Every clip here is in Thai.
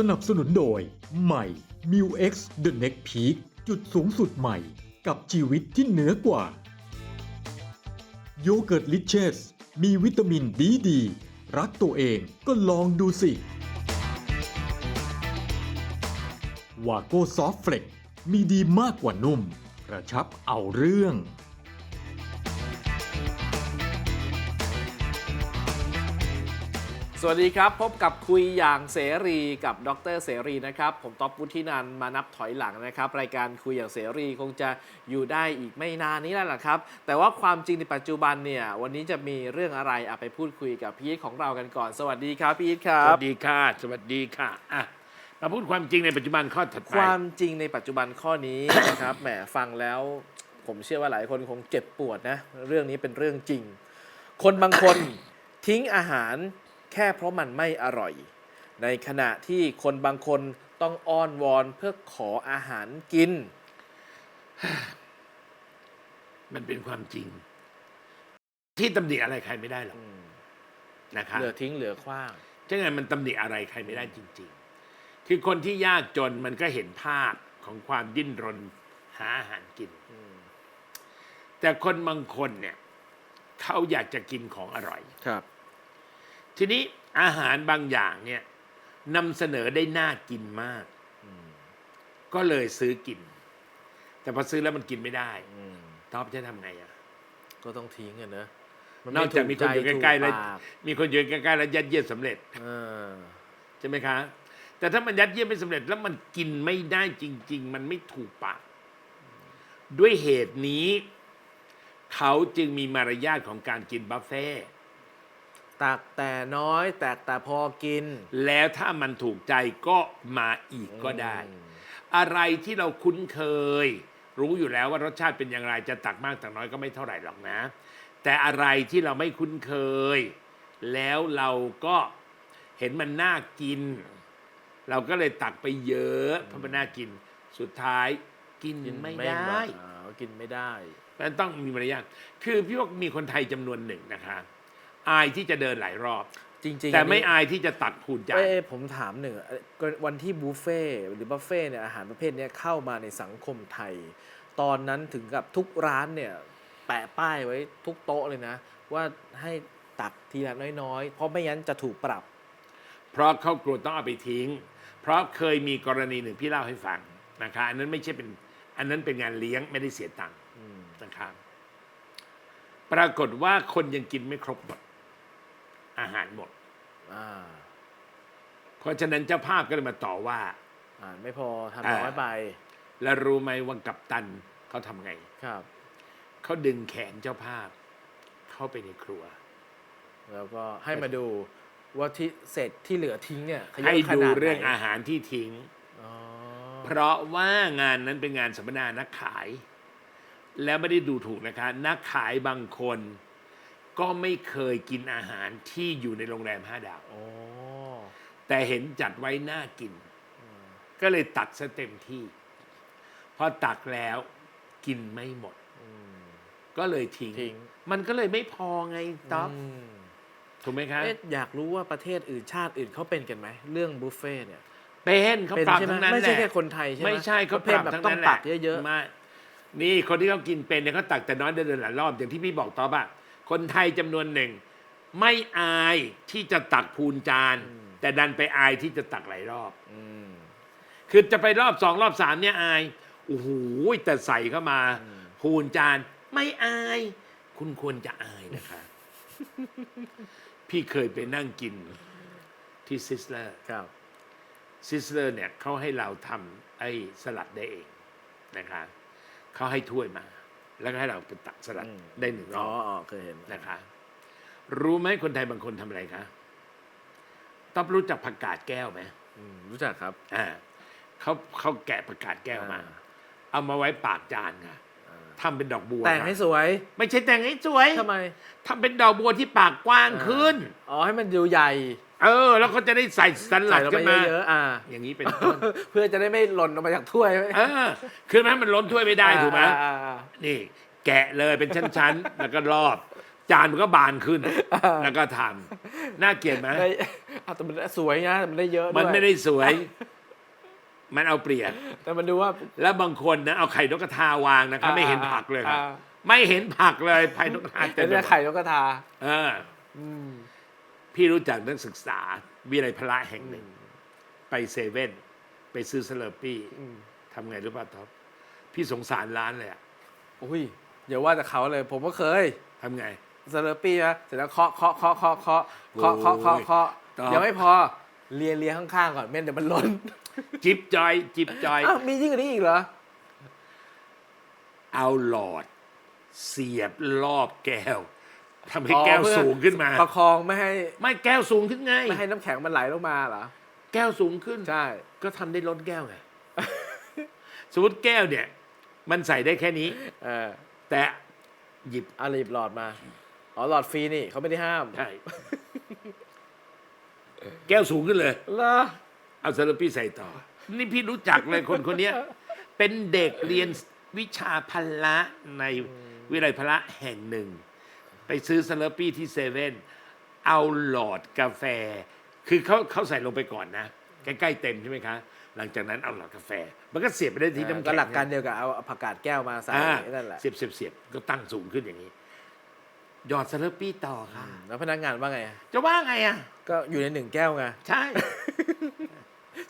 สนับสนุนโดย ใหม่ m u X The Next Peak จุดสูงสุดใหม่กับชีวิตที่เหนือกว่า โยเกิร์ตลิเชส มีวิตามินดีดี รักตัวเองก็ลองดูสิ วาโก้ซอฟเฟลกมีดีมากกว่านุ่ม กระชับเอาเรื่อง สวัสดีครับ พบกับคุยอย่างเสรีกับดรเสรีนะครับ ผมต๊อบวุฒินันท์มานับถอยหลังนะครับ รายการคุยอย่างเสรีคงจะอยู่ได้อีกไม่นานนี้แล้วล่ะครับ แต่ว่าความจริงในปัจจุบันเนี่ยวันนี้จะมีเรื่องอะไรอะไปพูดคุยกับพี่อีทของเรากันก่อน สวัสดีครับพี่อีทครัสบ วัสดีค่ะ สวัสดีค่ะอะมาพูดความจริงในปัจจุบันข้อถัดคไป วามจริงในปัจจุบันข้อนี้ นะครับแหมฟังแล้ว ผมเชื่อว่าหลายคนคงเจ็บปวดนะ เรื่องนี้เป็นเรื่องจริง คนบางคน ทิ้งอาหาร แค่เพราะมันไม่อร่อย ในขณะที่คนบางคนต้องอ้อนวอนเพื่อขออาหารกิน มันเป็นความจริง ที่ตำหนิอะไรใครไม่ได้หรอกนะคะเหลือทิ้งเหลือขว้างจังไงมันตำหนิอะไรใครไม่ได้จริง ๆ คือคนที่ยากจนมันก็เห็นภาพของความดิ้นรนหาอาหารกิน แต่คนบางคนเนี่ย เขาอยากจะกินของอร่อย ครับ ทีนี้อาหารบางอย่างเนี่ยนำเสนอได้น่ากินมาก ก็เลยซื้อกิน แต่พอซื้อแล้วมันกินไม่ได้ท็อปจะทำไงอะก็ต้องทิ้งอะเนอะนอกจากมีคนอยู่ใกล้ๆแล้วถูปากมีคนอยู่ใกล้ๆแล้วยัดเยียดสำเร็จเออใช่ไหมคะ แต่ถ้ามันยัดเยียดไม่สำเร็จแล้วมันกินไม่ได้จริง ๆ มันไม่ถูกปากด้วยเหตุนี้ เขาจึงมีมารยาทของการกินบุฟเฟ่ต์ ตักแต่น้อยแตกแต่พอกิน แล้วถ้ามันถูกใจก็มาอีกก็ได้ อะไรที่เราคุ้นเคย รู้อยู่แล้วว่ารสชาติเป็นอย่างไรจะตักมากตักน้อยก็ไม่เท่าไหร่หรอกนะ แต่อะไรที่เราไม่คุ้นเคย แล้วเราก็เห็นมันน่ากิน เราก็เลยตักไปเยอะเพราะมันน่ากินสุดท้ายกินไม่ได้อ่ากินไม่ได้มันต้องมีมารยาทคือพี่ว่ามีคนไทยจำนวนหนึ่งนะคะ อายที่จะเดินหลายรอบ จริงๆแต่ไม่อันนี้ อายที่จะตักพูนจาน เอ้ยผมถามหนึ่งเอ่อวันที่บุฟเฟ่ต์หรือบุฟเฟ่ต์เนี่ยอาหารประเภทเนี้ยเข้ามาในสังคมไทย ตอนนั้นถึงกับทุกร้านเนี่ย แปะป้ายไว้ทุกโต๊ะเลยนะ ว่าให้ตักทีละน้อยๆ เพราะไม่งั้นจะถูกปรับ เพราะเขากลัวต้องเอาไปทิ้ง เพราะเคยมีกรณีหนึ่งพี่เล่าให้ฟังนะคะอันนั้นไม่ใช่เป็นอันนั้นเป็นงานเลี้ยงไม่ได้เสียตังค์นะครับปรากฏว่าคนยังกินไม่ครบหมด อาหารหมด อ่าเพราะฉะนั้นเจ้าภาพก็เลยมาต่อว่า อ่าไม่พอทำน้อยอ่าไปแล้วรู้ไหมว่ากัปตันเขาทำไง ครับ เขาดึงแขนเจ้าภาพ เข้าไปในครัว แล้วก็ให้มาดูว่าที่เศษที่เหลือทิ้งเนี่ยขยะให้ขดูนาดไหนเรื่องอาหารที่ทิ้ง อ๋อเพราะว่างานนั้นเป็นงานสัมมนานักขาย แล้วไม่ได้ดูถูกนะคะ นักขายบางคน ก็ไม่เคยกินอาหารที่อยู่ในโรงแรมห้าดาว โอ้แต่เห็นจัดไว้น่ากิน ก็เลยตักซะเต็มที่ พอตักแล้วกินไม่หมด อืม ก็เลยทิ้งทิ้ง มันก็เลยไม่พอไงต๊อบอืมถูกไหมคะเอ๊ะอยากรู้ว่าประเทศอื่นชาติอื่นเขาเป็นกันไหมเรื่องบุฟเฟ่ต์เนี่ยเป็นเขาเป็นปรับใช่ไหมทั้งนั้นไม่แหใช่ละ แค่คนไทยใช่ไหมไม่ใช่เขาปประเภทรับแบบทั้งต้อนั้งนแหละตักเยอะไม่นี่คนที่เขากินเป็นเนี่ยเขาตักแต่น้อยเดินหลายรอบอย่างที่พี่บอกต่อป่ะ คนไทยจำนวนหนึ่ง ไม่อายที่จะตักพูนจาน แต่ดันไปอายที่จะตักหลายรอบๆอืมคือจะไปรอบสองรอบสามเนี่ยอายโอ้โหแต่ใส่เข้ามา พูนจาน ไม่อาย คุณควรจะอายนะคะ พี่เคยไปนั่งกินที่ซิสเลอร์ครับซิสเลอร์เนี่ยเขาให้เราทำไอ้สลัดได้เองนะคะเขาให้ถ้วยมา แล้วก็ให้เราไปตักสลัดอืมได้หนึ่งรอ๋ออบอ๋อเคยเห็นนะคะ รู้ไหมคนไทยบางคนทำอะไรคะต้องรู้จักผักกาดแก้วไหมอืมรู้จักครับ อ่าเขาเขาแกะผักกาดแก้วมา อ่า เอามาไว้ปากจานค่ะทำเป็นดอกบัวแต่งค่ะให้สวยไม่ใช่แต่งให้สวยทำไมทำเป็นดอกบัวที่ปากกว้างขึ้น อ๋อให้มันดูใหญ่ เออ แล้วก็จะได้ใส่สลัใส่ดลงขึ้ไปนมา เยอะๆอ่า อย่างนี้เป็นต้น เพื่อจะได้ไม่หล่นออกมาจากถ้วยเออ คือแม้มันล้นถ้วยไม่ได้ถูกไหมอ่าอ่าอ่านี่ แกะเลยเป็นชั้นๆ แล้วก็รอบ จานมันก็บานขึ้น แล้วก็ทำน่าเกลียดไหม ได้อ้าวแต่มันสวยนะมันได้เยอะด้วยมันไม่ได้สวย มันเอาเปรียบ แต่มันดูว่าแล้วบางคนนะเอาไข่นกกระทาวางนะครับอ่าไม่เห็นผักเลยครับ อ่าไม่เห็นผักเลยไข่นกกระทาเต็เป็มนไปหมดไข่นกกระทา เออ อืม พี่รู้จักนักศึกษาวิไลพละแห่งหนึ่ง ไปเซเว่นไปซื้อสเลอร์ปี้อืมทำไงรู้ป่ะท็อปพี่สงสารร้านเลยอะอุ้ยอย่าว่าแต่เขาเลย ผมก็เคยทำไงสเลอร์ปี้นะเสร็จแล้วเคาะเคาะเคาะเคาะเคาะเคาะเคาะเคาะเคาะโอ้ยยังไม่พอเลียเลียข้างๆก่อนไม่งั้นเดี๋ยวมันล้น จิบจอย จิบจอยอ้าวมียิ่งกว่านี้อีกเหรอ เอาหลอด เสียบรอบแก้ว ทำให้อ๋อแก้วเพื่อสูงขึ้นมา ประคองไม่ให้ไม่แก้วสูงขึ้นไง ไม่ให้น้ำแข็งมันไหลลงมาเหรอ แก้วสูงขึ้น ใช่ ก็ทำได้ล้นแก้วไง สมมติแก้วเนี่ย มันใส่ได้แค่นี้ เออแต่หยิบเอาหยิบหลอดมา อ๋อหลอดฟรีนี่เขาไม่ได้ห้ามใช่ แก้วสูงขึ้นเลย เหรอเอาซาลาปี้ใส่ต่อ นี่พี่รู้จักเลยคนคนเนี้ย เป็นเด็กเรียนวิชาพละในวิทยาลัยพละแห่งหนึ่ง ไปซื้อซาลาปี้ที่เซเว่นเอาหลอดกาแฟ คือเขาเขาใส่ลงไปก่อนนะ ใกล้ๆเต็มใช่ไหมคะ หลังจากนั้นเอาหลอดกาแฟ มันก็เสียบไปได้ที่น้ำก็แข็งหลักการเดียวกับเอาผักกาดแก้วมาใส่อ่านั่นแหละเสียบเสียบเสียบก็ตั้งสูงขึ้นอย่างนี้ หยอดซาลาปี้ต่อค่ะ แล้วพนักงานว่าไง จะว่าไงอะ ก็อยู่ในหนึ่งแก้วไง ใช่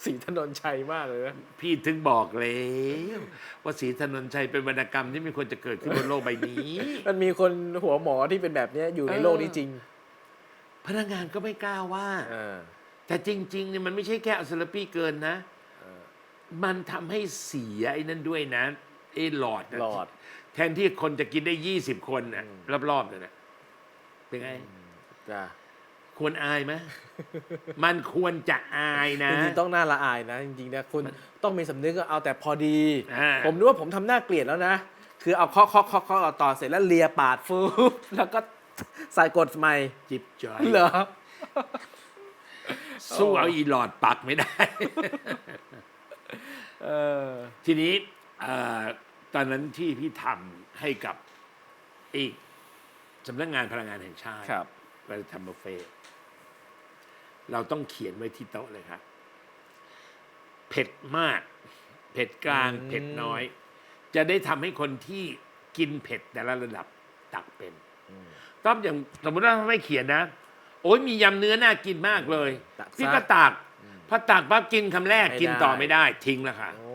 สีถนนชัยมากเลยนะพี่ถึงบอกแล้วว่าศรีถนนชัยเป็นวรรณกรรมที่ไม่ควรจะเกิดขึ้นบนโลกใบนี้ มันมีคนหัวหมอที่เป็นแบบเนี้ยอยู่ในเออโลกนี้จริง พนักงานก็ไม่กล้าว่าเออแต่จริงๆเนี่ยมันไม่ใช่แค่เอาซาลาปี้เกินนะเออมันทำให้เสียไอ้นั่นด้วยนะไอ้หลอดน่ะหลอด แทนที่คนจะกินได้ยี่สิบคนน่ะอืมรอบๆเนี่ยนะเป็นไงจ้ะ ควรอายไหม มันควรจะอายนะ จริงๆต้องน่าละอายนะจริงๆนะคุณต้องมีสำนึกว่าเอาแต่พอดี อ่า ผมนึกว่าผมทำหน้าเกลียดแล้วนะ คือเอาเคาะเคาะเคาะเคาะเอาต่อเสร็จแล้วเลียปาดฟูบแล้วก็ใส่กดใหม่จิบจอย เหรอ สู้เอาอีหลอดปักไม่ได้ เออ ทีนี้เอ่อตอนนั้นที่พี่ทำให้กับอีกสำนักงานพลังงานแห่งชาติ ครับ เวลาทำบุฟเฟ่ต์เราต้องเขียนไว้ที่โต๊ะเลยครับ เผ็ดมาก เผ็ดกลางอืมเผ็ดน้อย จะได้ทำให้คนที่กินเผ็ดแต่ละระดับตักเป็นต้องอย่างสมมติว่าไม่เขียนนะ โอ้ยมียำเนื้อน่ากินมากเลยตักซะพี่ก็ตักพอตักปั๊บกินคำแรกไม่กินต่อได้ไม่ได้ ทิ้งแล้วค่ะโอ้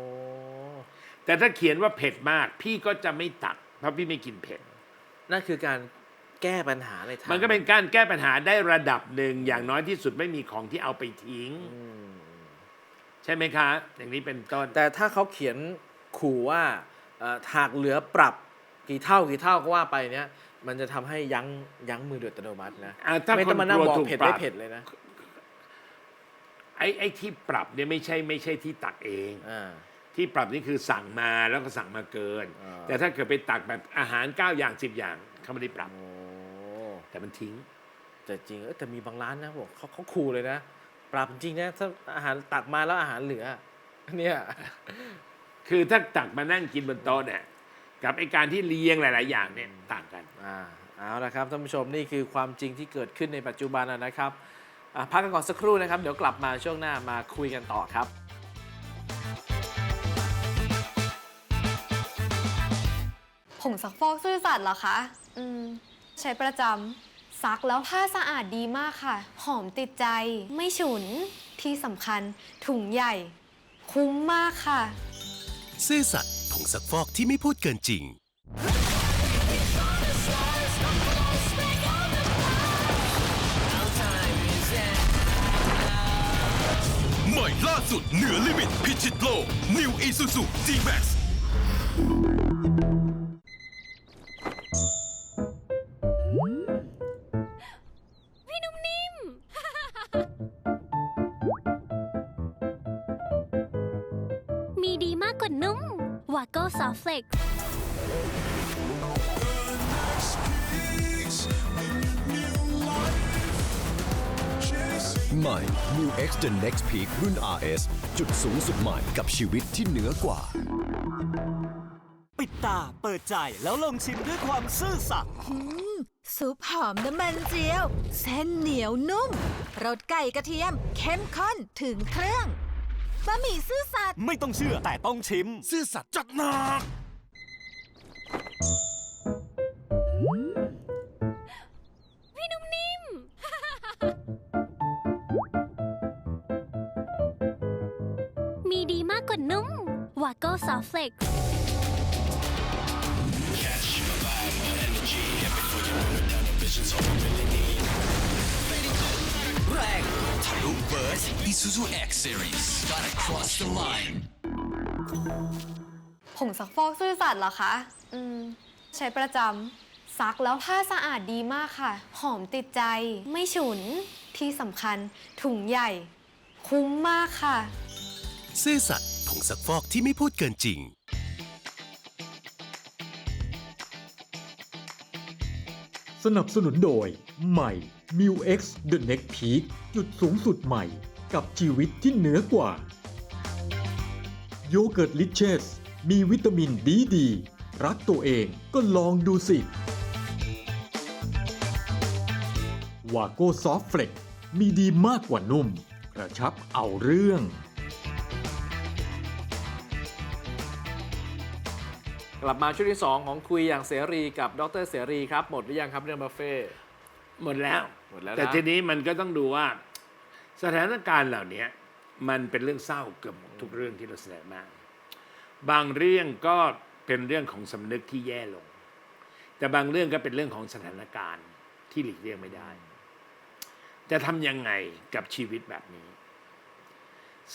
แต่ถ้าเขียนว่าเผ็ดมาก พี่ก็จะไม่ตัก เพราะพี่ไม่กินเผ็ดนั่นคือการ แก้ปัญหาในทางมันก็เป็นการแก้ปัญหาได้ระดับหนึ่งอย่างน้อยที่สุดไม่มีของที่เอาไปทิ้ง อืมใช่ไหมคะ อย่างนี้เป็นต้น แต่ถ้าเขาเขียนขู่ว่าเอ่อหากเหลือปรับกี่เท่ากี่เท่าก็ว่าไปเนี้ยมันจะทำให้ยั้งยั้งมือโดยอัตโนมัตินะอ่าถ้าไม่ต้องมานั่งคนกลัวบอกถูกเผ็ดปรัไม่บ เผ็ดเลยนะไอ้ไอ้ที่ปรับเนี่ยไม่ใช่ไม่ใช่ที่ตักเอง อ่า ที่ปรับนี่คือสั่งมาแล้วก็สั่งมาเกิน อ่า แต่ถ้าเกิดไปตักแบบอาหารเก้าอย่างสิบอย่างเขาไม่ได้ปรับ โอ้ แต่มันทิ้ง แต่จริงเอ้ยแต่มีบางร้านนะบอกเขาเขาขู่เลยนะ ปรับจริงนะถ้าอาหารตักมาแล้วอาหารเหลือเนี่ยคือถ้าตักมานั่งกินบนโต๊ะเนี่ยกับไอการที่เลี้ยงหลาย ๆ อย่างเนี่ยต่างกันอ่าเอาละครับท่านผู้ชมนี่คือความจริงที่เกิดขึ้นในปัจจุบันนะนะครับอะพักกันก่อนสักครู่นะครับ เดี๋ยวกลับมาช่วงหน้ามาคุยกันต่อครับผงซักฟอกซื่อสัตย์เหรอคะ อืม ใช้ประจำซักแล้วผ้าสะอาดดีมากค่ะ หอมติดใจ ไม่ฉุน ที่สำคัญถุงใหญ่ คุ้มมากค่ะ ซื่อสัตย์ผงซักฟอกที่ไม่พูดเกินจริง ใหม่ล่าสุดเหนือลิมิตพิชิตโลก New Isuzu G-Max อฟเฟล็กใหม่ New X The Next Peak รุ่น RS จุดสูงสุดใหม่กับชีวิตที่เหนือกว่า ปิดตาเปิดใจแล้วลองชิมด้วยความซื่อสัตย์ซุปหอมน้ำมันเจียว เส้นเหนียวนุ่มรสไก่กระเทียม เข้มข้นถึงเครื่อง บะหมี่ซื่อสัตย์ไม่ต้องเชื่อแต่ต้องชิม ซื่อสัตย์จัดหนัก พี่นุ่มนิ่ม มีดีมากกว่านุ่ม วาโก้ซอฟเฟล็กซ์แลุเบิร์ส Isuzu X Series gotta cross the line ผงซักฟอกซื่อสัตย์เหรอคะ อืม ใช้ประจำซักแล้วผ้าสะอาดดีมากค่ะ หอมติดใจ ไม่ฉุน ที่สำคัญถุงใหญ่ คุ้มมากค่ะ ซื่อสัตย์ผงซักฟอกที่ไม่พูดเกินจริง สนับสนุนโดย ใหม่ m i l X The Next Peak จุดสูงสุดใหม่ กับชีวิตที่เหนือกว่า โยเกิร์ตลิเชส มีวิตามินดีดี รักตัวเองก็ลองดูสิ วาโก้ซอฟเฟล็กมีดีมากกว่านุ่ม กระชับเอาเรื่อง กลับมาช่วงที่ 2 ของคุยอย่างเสรีกับดรเสรีครับ หมดหรือยังครับเรื่องบุฟเฟ่ต์หมดแล้ว หมดแล้วนะ แต่ทีนี้มันก็ต้องดูว่า สถานการณ์เหล่านี้มันเป็นเรื่องเศร้าเกือบทุกเรื่องที่เราแสดงมา บางเรื่องก็เป็นเรื่องของสำนึกที่แย่ลง แต่บางเรื่องก็เป็นเรื่องของสถานการณ์ที่หลีกเลี่ยงไม่ได้ จะทำยังไงกับชีวิตแบบนี้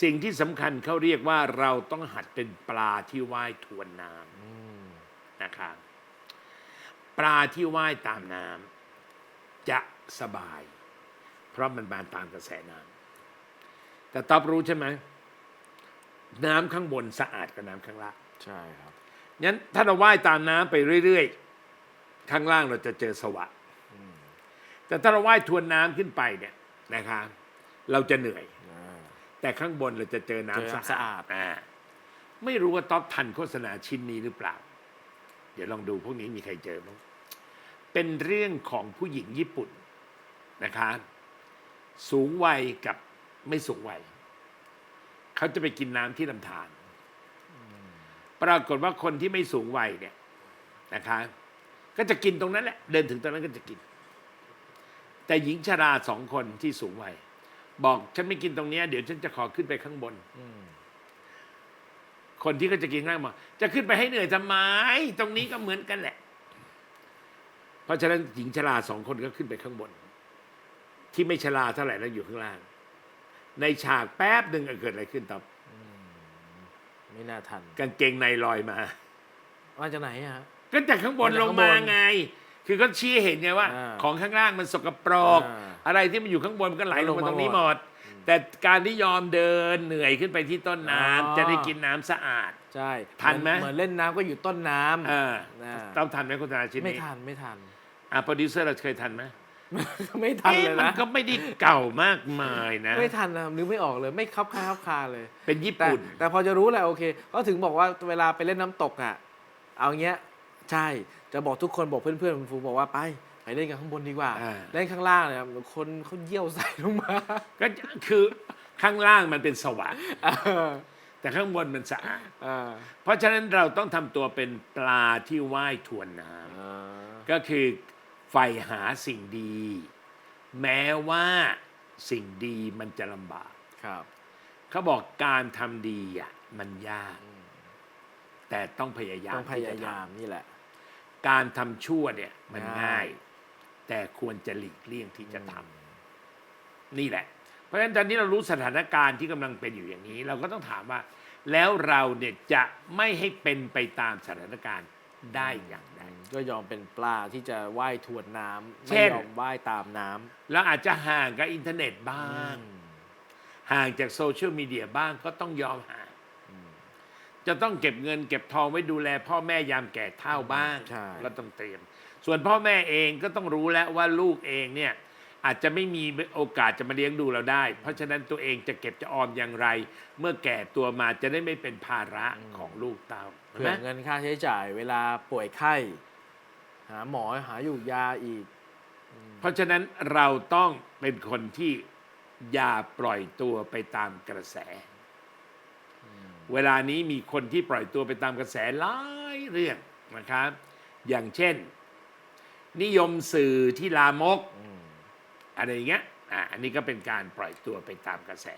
สิ่งที่สำคัญเขาเรียกว่าเราต้องหัดเป็นปลาที่ว่ายทวนน้ำนะครับปลาที่ว่ายตามน้ำจะสบาย เพราะมันมาตามกระแสน้ำ แต่ตอบรู้ใช่ไหมน้ำข้างบนสะอาดกว่าน้ำข้างล่างใช่ครับงั้นถ้าเราว่ายตามน้ำไปเรื่อยๆ ข้างล่างเราจะเจอสวะแต่ถ้าเราว่ายทวนน้ำขึ้นไปเนี่ยนะคะเราจะเหนื่อย แต่ข้างบนเราจะเจอเจอน้ำน้ำสะอาดอ่าไม่รู้ว่าต๊อบทันโฆษณาชิ้นนี้หรือเปล่า เดี๋ยวลองดูพวกนี้มีใครเจอบ้างเป็นเรื่องของผู้หญิงญี่ปุ่นนะคะ สูงวัยกับ ไม่สูงวัยเขาจะไปกินน้ำที่ลำธารปรากฏว่าคนที่ไม่สูงวัยเนี่ยนะคะก็จะกินตรงนั้นแหละ เดินถึงตรงนั้นก็จะกิน แต่หญิงชราสองคนที่สูงวัยบอกฉันไม่กินตรงเนี้ยเดี๋ยวฉันจะขอขึ้นไปข้างบนคนที่ก็จะกินข้างล่างบอกจะขึ้นไปให้เหนื่อยทำไมตรงนี้ก็เหมือนกันแหละ เพราะฉะนั้นหญิงชราสองคนก็ขึ้นไปข้างบน ที่ไม่ชราเท่าไหร่แล้วอยู่ข้างล่าง ในฉากแป๊บหนึ่งเกิดอะไรขึ้นตอบไม่น่าทันกางเกงในลอยมามาจากไหนอะฮะ ก็จากข้างบนมาจากลงข้างบมานไง คือก็ชี้ให้เห็นไงว่า อ่าของข้างล่างมันสกปรก อ่าอะไรที่มันอยู่ข้างบนมันก็ไหลลงมาลงมาตรงนี้หหมมดดแต่การที่ยอมเดินเหนื่อยขึ้นไปที่ต้นน้ำอ๋อ จะได้กินน้ำสะอาด ใช่ทันไหม เหมือนเล่นน้ำก็อยู่ต้นน้ำ เอออ่า ต้องทันไหมโฆษณาชิ้นไม่นี้ทันไม่ทัน อะโปรดิวเซอร์เราเคยทันไหม ไม่ทันเลยเอ๊ะมันนะก็ไม่ได้เก่ามากมายนะ ไม่ทันนะนึกไม่ออกเลยไม่คับคาคับคาเลย เป็นญี่แต่ปุ่น แต่พอจะรู้แหละโอเค ก็ถึงบอกว่าเวลาไปเล่นน้ำตกอะ เอาเงี้ยใช่จะบอกทุกคนบอกเพื่อนๆคุณฟูบอกว่าไปไปเล่นกันข้างบนดีกว่า อ่า เล่นข้างล่างเนี่ยคนเขาเยี่ยวใส่ลงมาก็คือข้างล่างมันเป็นสวรรค์เออแต่ข้างบนมันสะอาด เออเพราะฉะนั้นเราต้องทำตัวเป็นปลาที่ว่ายทวนน้ำเออก็คือ ใฝ่หาสิ่งดี แม้ว่าสิ่งดีมันจะลำบาก ครับ เขาบอกการทำดีอะมันยาก แต่ต้องพยายามต้องพที่จะยายามทำนี่แหละ การทำชั่วเนี่ยมันง่ายง่าย แต่ควรจะหลีกเลี่ยงที่จะทำนี่แหละ เพราะฉะนั้นตอนนี้เรารู้สถานการณ์ที่กำลังเป็นอยู่อย่างนี้ เราก็ต้องถามว่า แล้วเราเนี่ยจะไม่ให้เป็นไปตามสถานการณ์ ได้อย่างไรก็ยอมเป็นปลาที่จะว่ายทวนน้ำเช่ไม่น ยอมว่ายตามน้ำเราอาจจะห่างกับอินเทอร์เน็ตบ้างห่างจากโซเชียลมีเดียบ้างก็ต้องยอมห่างจะต้องเก็บเงินเก็บทองไว้ดูแล พ่อแม่ยามแก่เฒ่าบ้างใช่เราต้องเตรียม ส่วนพ่อแม่เองก็ต้องรู้แล้วว่าลูกเองเนี่ยอาจจะไม่มีโอกาสจะมาเลี้ยงดูเราได้ เพราะฉะนั้นตัวเองจะเก็บจะออมอย่างไร เมื่อแก่ตัวมาจะได้ไม่เป็นภาระของลูกเต้า เห็นเผื่ไหมอเงินค่าใช้จ่าย เวลาป่วยไข้ หาหมอหาอยู่ยาอีก เพราะฉะนั้นเราต้องเป็นคนที่อย่าปล่อยตัวไปตามกระแส เวลานี้มีคนที่ปล่อยตัวไปตามกระแสหลายเรื่องนะครับ อย่างเช่น นิยมสื่อที่ลามกอะไรอย่างเงี้ยอะอันนี้ก็เป็นการปล่อยตัวไปตามกระแส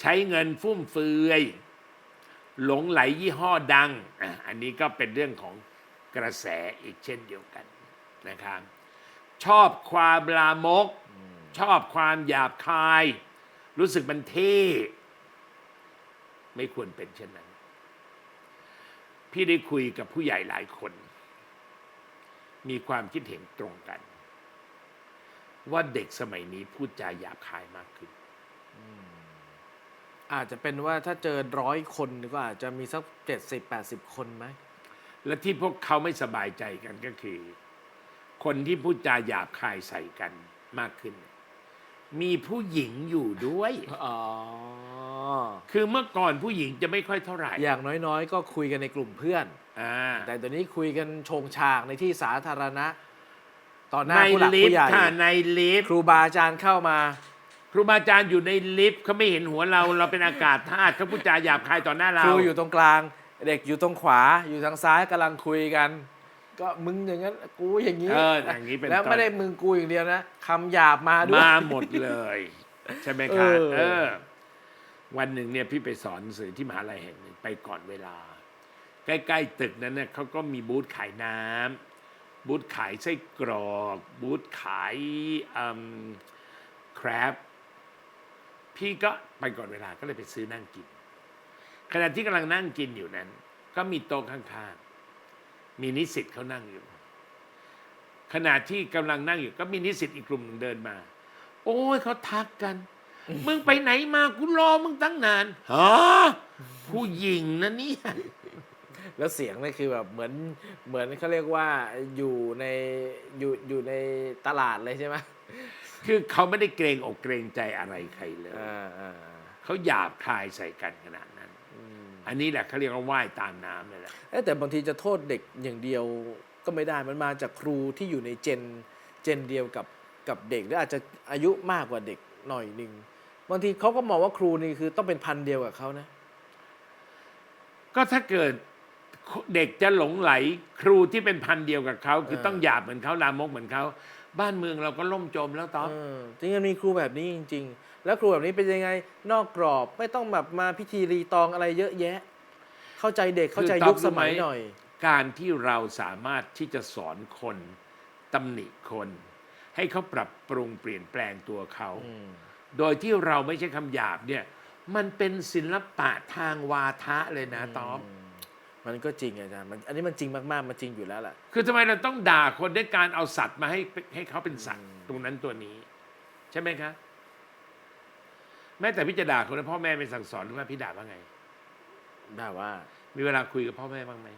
ใช้เงินฟุ่มเฟือย หลงไหลยี่ห้อดังอะอันนี้ก็เป็นเรื่องของกระแสอีกเช่นเดียวกันนะครับชอบความลามก ชอบความหยาบคาย รู้สึกมันเท่ไม่ควรเป็นเช่นนั้น พี่ได้คุยกับผู้ใหญ่หลายคน มีความคิดเห็นตรงกัน ว่าเด็กสมัยนี้พูดจาหยาบคายมากขึ้น อาจจะเป็นว่าถ้าเจอร้อยคนก็อาจจะมีสักเจ็ดสิบแปดสิบคนไหม และที่พวกเขาไม่สบายใจกันก็คือ คนที่พูดจาหยาบคายใส่กันมากขึ้น มีผู้หญิงอยู่ด้วย อ๋อ คือเมื่อก่อนผู้หญิงจะไม่ค่อยเท่าไหร่อย่างน้อยๆ ก็คุยกันในกลุ่มเพื่อน อ่าแต่ตอนนี้คุยกันโชงฉากในที่สาธารณะ ต่อหน้าในผู้หลักลิฟผู้ใหต์ญ่ค่ะในลิฟต์ครูบาอาจารย์เข้ามา ครูบาอาจารย์อยู่ในลิฟต์เขาไม่เห็นหัวเรา เราเป็นอากาศธาตุเขาพูดจาหยาบคายต่อหน้าเรา ครูอยู่ตรงกลาง เด็กอยู่ตรงขวาอยู่ทางซ้ายกำลังคุยกัน ก็มึงอย่างนั้นกูอย่างนี้เอออย่างนี้เป็นแล้วต้นไม่ได้มึงกูอย่างเดียวนะคำหยาบมาด้วย มาหมดเลย ใช่ไหมครับเออ เออ วันหนึ่งเนี่ยพี่ไปสอนหนังสือที่มหาลัยแห่งหนึ่งไปก่อนเวลา ใกล้ๆตึกนั้นเนี่ยเขาก็มีบูธขายน้ำบูธขายไส้กรอก บูธขายอืมแครบ พี่ก็ไปก่อนเวลาก็เลยไปซื้อนั่งกิน ขณะที่กำลังนั่งกินอยู่นั้น ก็มีโต๊ะข้างๆ มีนิสิตเขานั่งอยู่ ขณะที่กำลังนั่งอยู่ ก็มีนิสิตอีกกลุ่มหนึ่งเดินมา โอ้ยเขาทักกัน มึงไปไหนมากูรอมึงตั้งนานฮะผู้หญิงนะเนี่ยแล้วเสียงนี่คือแบบเหมือนเหมือนเขาเรียกว่าอยู่ในอยู่อยู่ในตลาดเลยใช่ไหม คือเขาไม่ได้เกรงอกเกรงใจอะไรใครเลย อ่าอ่าเขาหยาบคายใส่กันขนาดนั้น อันนี้แหละเขาเรียกว่าว่ายตามน้ำเลยแหละ เอ้ยแต่บางทีจะโทษเด็กอย่างเดียวก็ไม่ได้มันมาจากครูที่อยู่ในเจนเจนเดียวกับกับเด็กหรืออาจจะอายุมากกว่าเด็กหน่อยหนึ่งบางทีเขาก็มองว่าครูนี่คือต้องเป็นพันธุ์เดียวกับเขานะ ก็ถ้าเกิดเด็กจะหลงไหลครูที่เป็นพันธุ์เดียวกับเขา คือเออต้องหยาบเหมือนเขาลามกเหมือนเขา บ้านเมืองเราก็ล่มจมแล้วต๊อบเออจริงๆมันมีครูแบบนี้จริง ๆ แล้วครูแบบนี้เป็นยังไงนอกกรอบไม่ต้องแบบมาพิธีรีตองอะไรเยอะแยะ เข้าใจเด็กเข้าใจคือตอบยุคสมัยรู้ไหมหน่อย การที่เราสามารถที่จะสอนคนตำหนิคน ให้เขาปรับปรุงเปลี่ยนแปลงตัวเขา โดยที่เราไม่ใช่คำหยาบเนี่ย มันเป็นศิลปะทางวาทะเลยนะต๊อบ มันก็จริงอาจารย์มันอันนี้มันจริงมากๆ มันจริงอยู่แล้วแหละคือทำไมเราต้องด่าคนด้วยการเอาสัตว์มาให้ให้เขาเป็นสัตว์ตรงนั้นตัวนี้ ใช่ไหมครับแม้แต่พี่จะด่าคนแล้วพ่อแม่ไม่สั่งสอนหรือว่าพี่ด่าว่าไงแบบว่า มีเวลาคุยกับพ่อแม่บ้างไหม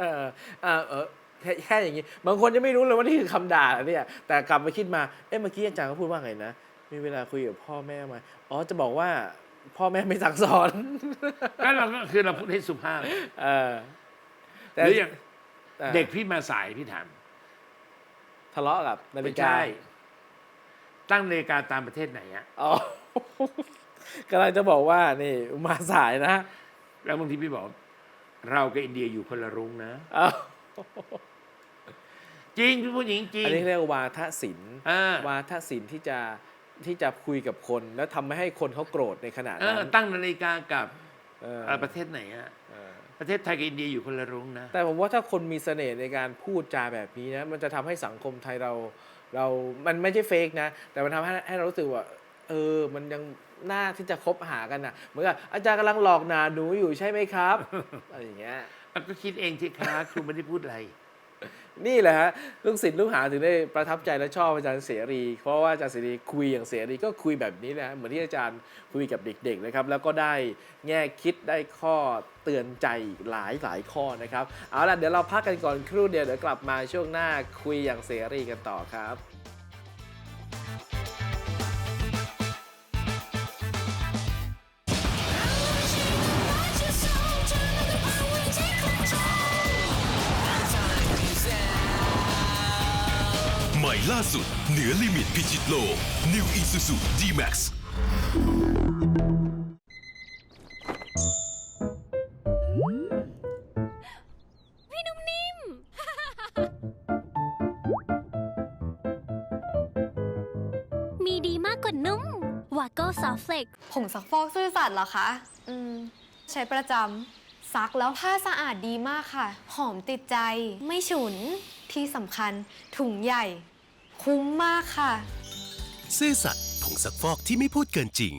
เออเออเออแค่แค่อย่างนี้ บางคนจะไม่รู้เลยว่านี่คือคำด่าเหรอเนี่ย แต่กลับมาคิดมา เอ๊ะเมื่อกี้อาจารย์เขาพูดว่าไงนะ มีเวลาคุยกับพ่อแม่ไหมอ๋อ จะบอกว่า พ่อแม่ไม่สั่งสอนก็เราก็คือเราพูดให้สุภาพเออหรืออย่างออเด็กพี่มาสายพี่ถามทะเลาะกับนาไม่ฬิกาใช่ตั้งนาฬิกาตามประเทศไหนอะอ๋อกำลังจะบอกว่านี่มาสายนะแล้วบางทีพี่บอก เรากับอินเดียอยู่คนละรุ้งนะอ้าวจริงพี่พูดจริงจริงอันนี้เรียกว่าวาทศิลป์ อ่า วาทศิลป์ที่จะ ที่จะคุยกับคน แล้วทำให้คนเขาโกรธในขณะเอนั้อนตั้งนาฬิกากับเออเอ่อประเทศไหนอะเออประเทศไทยกับอินเดียอยู่คนละรุ้งนะ แต่ผมว่าถ้าคนมีเสน่ห์ในการพูดจาแบบนี้นะมันจะทำให้สังคมไทยเรา เรา มันไม่ใช่เฟกนะ แต่มันทำให้ให้เรารู้สึกว่า เออ มันยังน่าที่จะคบหากันนะเหมือนกับอาจารย์กำลังหลอกหนาหนูอยู่ใช่ไหมครับ อะไรอย่างเงี้ยเอาก็คิดเองสิคะครูไม่ได้พูดอะไร นี่แหละฮะลูกศิษย์ลูกหาถึงได้ประทับใจและชอบอาจารย์เสรี เพราะว่าอาจารย์เสรีคุยอย่างเสรีก็คุยแบบนี้นะเหมือนที่อาจารย์คุยกับเด็กๆนะครับแล้วก็ได้แง่คิดได้ข้อเตือนใจหลายหลายข้อนะครับเอาล่ะเดี๋ยวเราพักกันก่อนครู่เดียวเดี๋ยวกลับมาช่วงหน้าคุยอย่างเสรีกันต่อครับาสุด เหนือลิมิตพิชิตโลก New Isuzu D-Max พี่นุ่มนิ่ม มีดีมากกว่านุ่ม วาโก้ซอฟเฟล็กผงซักฟอกซื่อสัตย์เหรอคะ อืม ใช้ประจำซักแล้วผ้าสะอาดดีมากค่ะ หอมติดใจ ไม่ฉุน ที่สำคัญถุงใหญ่ คุ้มมากค่ะ ซื่อสัตย์ผงซักฟอกที่ไม่พูดเกินจริง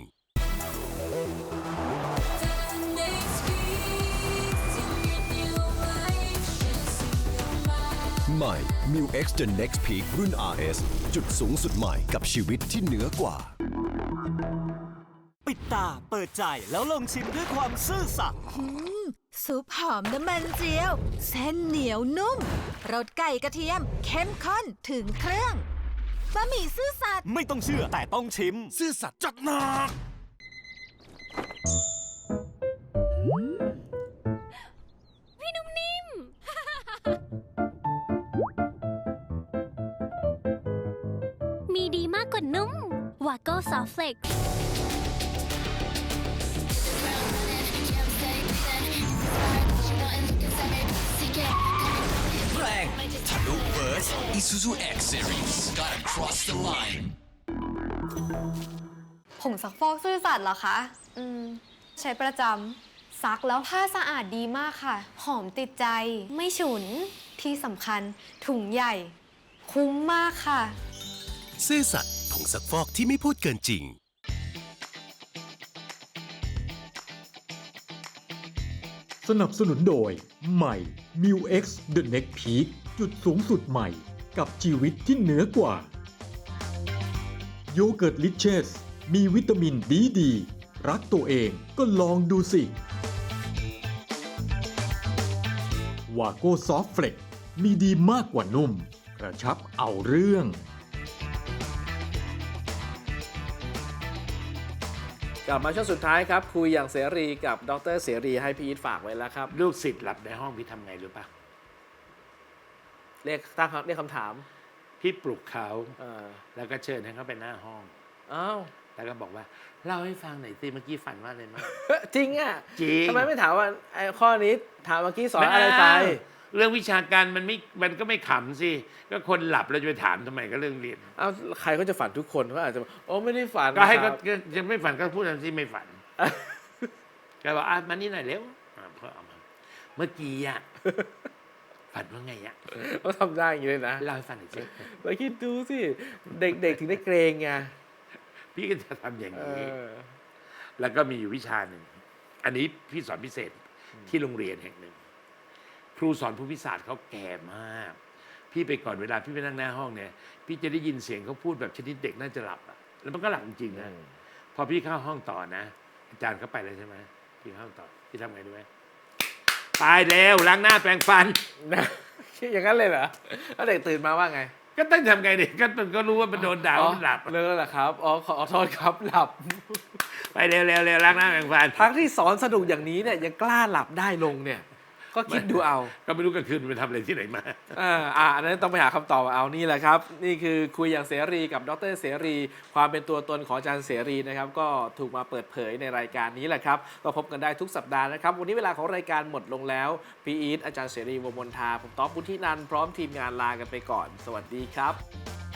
ใหม่ m i X The Next Peak รุ่น RS จุดสูงสุดใหม่กับชีวิตที่เหนือกว่า ปิดตาเปิดใจแล้วลองชิมด้วยความซื่อสัตย์ซุปหอมน้ำมันเจียว เส้นเหนียวนุ่มรสไก่กระเทียม เข้มข้นถึงเครื่อง บะหมี่ซื่อสัตย์ไม่ต้องเชื่อแต่ต้องชิม ซื่อสัตย์จัดหนักพี่นุ่มนิ่ม มีดีมากกว่านุ่ม วาโก้ซอฟเฟล็ก แรงทะลุเบิร์ส Isuzu X Series gotta cross the line ผงซักฟอกซื่อสัตย์เหรอคะ อืม ใช้ประจำซักแล้วผ้าสะอาดดีมากค่ะ หอมติดใจ ไม่ฉุน ที่สำคัญถุงใหญ่ คุ้มมากค่ะ ซื่อสัตย์ผงซักฟอกที่ไม่พูดเกินจริง สนับสนุนโดย ใหม่ m i X The Next Peak จุดสูงสุดใหม่ กับชีวิตที่เหนือกว่า โยเกิร์ตลิเชส มีวิตามินดีดี รักตัวเองก็ลองดูสิ วาโก้ซอฟเฟลกมีดีมากกว่านุ่ม กระชับเอาเรื่อง กลับมาช่วงสุดท้ายครับ คุยอย่างเสรีกับดรเสรีให้พี่อีทฝากไว้แล้วครับ ลูกศิษย์หลับในห้องพี่ทำไงรู้ปะเรียกตั้งคำเรียกคำถาม พี่ปลุกเขาเออแล้วก็เชิญให้เขาไปหน้าห้อง อ้าว แล้วก็บอกว่าเล่าให้ฟังหน่อยสิเมื่อกี้ฝันว่าอะไรมั้งจริงอะจริงทำไมไม่ถามว่าไอ้ข้อนี้ถามเมื่อกี้สอนอะไรไปเรื่องวิชาการมันไม่ มันก็ไม่ขำสิ ก็คนหลับเราจะไปถามทำไมก็เรื่องเรียนเอาใครก็จะฝันทุกคนก็อาจจะบอกโอ้ไม่ได้ฝันก็ให้คก็รับก็ยังไม่ฝันก็พูดทันสิไม่ฝันแกบอกอะมานี่หน่อยเร็วอะพ่อเอามาเมื่อกี้อะฝันว่าไงอะเขาทำได้อย่างนี้เลยนะเล่าให้ฟังหน่อยสิแล้วคิดดูสิ เด็กๆถึงได้เกรงไง พี่ก็จะทำอย่างเอนี้อแล้วก็มีอยู่วิชาหนึ่ง อันนี้พี่สอนพิเศษที่โรงเรียนแห่งหนึ่ง ครูสอนผู้พิศาสตร์เขาแก่มาก พี่ไปก่อนเวลาพี่ไปนั่งหน้าห้องเนี่ย พี่จะได้ยินเสียงเขาพูดแบบชนิดเด็กน่าจะหลับอะแล้วมันก็หลับจริงๆนะพอพี่เข้าห้องต่อนะอาจารย์เขาไปแล้วใช่ไหมพี่เข้าห้องต่อพี่ทำไงรู้ไหมตายแล้วล้างหน้าแปรงฟันนะอย่างนั้นเลยเหรอแล้วเด็กตื่นมาว่าไง ก็ต้องทำไงเด็กก็มันก็รู้ว่ามันโดนด่าว่ามันหลับ เลิกแล้วเหรอครับ อ๋อขอโทษครับหลับ ไปเร็วเร็วเร็วล้างหน้าแปรงฟัน ทั้งที่สอนสนุกอย่างนี้เนี่ยยังกล้าหลับได้ลงเนี่ย ก็คิดดูเอา ก็ไม่รู้กลางคืนไปทำอะไรที่ไหนมาอ่าอ่าอันนั้นต้องไปหาคำตอบเอานี่แหละครับ นี่คือคุยอย่างเสรีกับดรเสรี ความเป็นตัวตนของอาจารย์เสรีนะครับ ก็ถูกมาเปิดเผยในรายการนี้แหละครับ ก็พบกันได้ทุกสัปดาห์นะครับ วันนี้เวลาของรายการหมดลงแล้ว พี่อีทอาจารย์เสรีวงศ์มนทา ผมต๊อบบุญที่นันท์พร้อมทีมงานลากันไปก่อน สวัสดีครับ